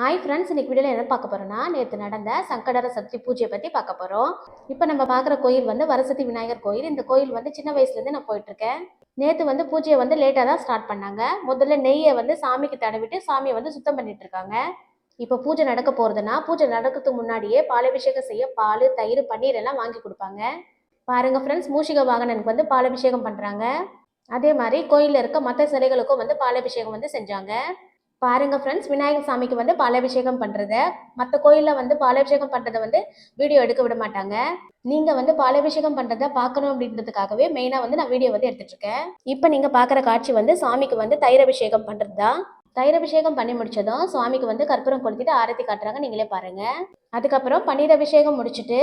Hi friends இன்னைக்கு வீடியோவில் என்ன பார்க்க போகிறோன்னா நேற்று நடந்த சங்கடர சக்தி பூஜையை பற்றி பார்க்க போகிறோம் இப்போ நம்ம பார்க்குற கோயில் வந்து வரசதி விநாயகர் கோயில். இந்த கோயில் வந்து சின்ன வயசுலேருந்து நான் போயிட்டுருக்கேன். நேற்று வந்து பூஜையை வந்து லேட்டாக தான் ஸ்டார்ட் பண்ணாங்க. முதல்ல நெய்யை வந்து சாமிக்கு தடவிட்டு சாமியை வந்து சுத்தம் பண்ணிட்டு இருக்காங்க இப்போ பூஜை நடக்க போகிறதுனா பூஜை நடக்கிறதுக்கு முன்னாடியே பாலாபிஷேகம் செய்ய பால் தயிர் பன்னீர் எல்லாம் வாங்கி கொடுப்பாங்க. பாருங்க ஃப்ரெண்ட்ஸ் மூஷிக வாகனனுக்கு வந்து பாலாபிஷேகம் பண்ணுறாங்க அதே மாதிரி கோயிலில் இருக்க மற்ற சிலைகளுக்கும் வந்து பாலாபிஷேகம் வந்து செஞ்சாங்க. பாருங்க ஃப்ரெண்ட்ஸ் விநாயகர் சாமிக்கு வந்து பாலாபிஷேகம் பண்றத. மற்ற கோயிலில் வந்து பாலாபிஷேகம் பண்றத வந்து வீடியோ எடுக்க விட மாட்டாங்க. நீங்க வந்து பாலாபிஷேகம் பண்றத பார்க்கணும் அப்படின்றதுக்காகவே மெயினா வந்து நான் வீடியோ வந்து எடுத்துட்டு இருக்கேன். இப்போ நீங்க பார்க்குற காட்சி வந்து சாமிக்கு வந்து தயிரபிஷேகம் பண்ணுறது தான் தயிரபிஷேகம் பண்ணி முடிச்சதும் சுவாமிக்கு வந்து கற்பூரம் கொளுத்திட்டு ஆரத்தி காட்டுறாங்க. நீங்களே பாருங்க. அதுக்கப்புறம் பன்னீர் அபிஷேகம் முடிச்சுட்டு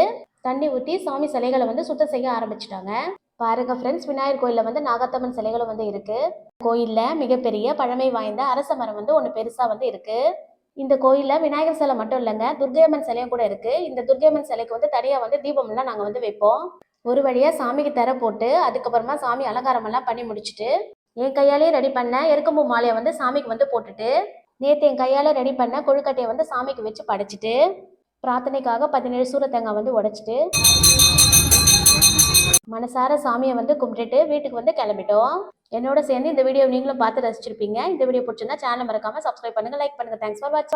தண்ணி ஊற்றி சாமி சிலைகளை வந்து சுத்தம் செய்ய ஆரம்பிச்சிட்டாங்க. பாருங்க ஃப்ரெண்ட்ஸ் விநாயகர் கோயிலில் வந்து நாகத்தம்மன் சிலைகளும் வந்து இருக்கு. கோயிலில் மிகப்பெரிய பழமை வாய்ந்த அரச மரம் வந்து ஒன்று பெருசாக வந்து இருக்கு. இந்த கோயிலில் விநாயகர் சிலை மட்டும் இல்லைங்க துர்கையம்மன் சிலையும் கூட இருக்கு. இந்த துர்கையம்மன் சிலைக்கு வந்து தனியாக வந்து தீபம்லாம் நாங்கள் வந்து வைப்போம். ஒரு வழியாக சாமிக்கு தர போட்டு அதுக்கப்புறமா சாமி அலங்காரமெல்லாம் பண்ணி முடிச்சுட்டு என் கையாலேயே ரெடி பண்ண எருக்கம்பூ மாலையை வந்து சாமிக்கு வந்து போட்டுட்டு நேற்று என் கையால் ரெடி பண்ண கொழுக்கட்டையை வந்து சாமிக்கு வச்சு படைச்சிட்டு பிரார்த்தனைக்காக பதினேழு சூரத்தங்காய் வந்து உடைச்சிட்டு மனசார சாமியை வந்து கும்பிட்டுட்டு வீட்டுக்கு வந்து கிளம்பிட்டோம். என்னோட சேர்ந்து இந்த வீடியோ நீங்களும் பார்த்து ரசிச்சிருப்பீங்க. இந்த வீடியோ பிடிச்சிருந்தா சேனல் மறக்காம சப்ஸ்கிரைப் பண்ணுங்க லைக் பண்ணுங்க. Thanks for watch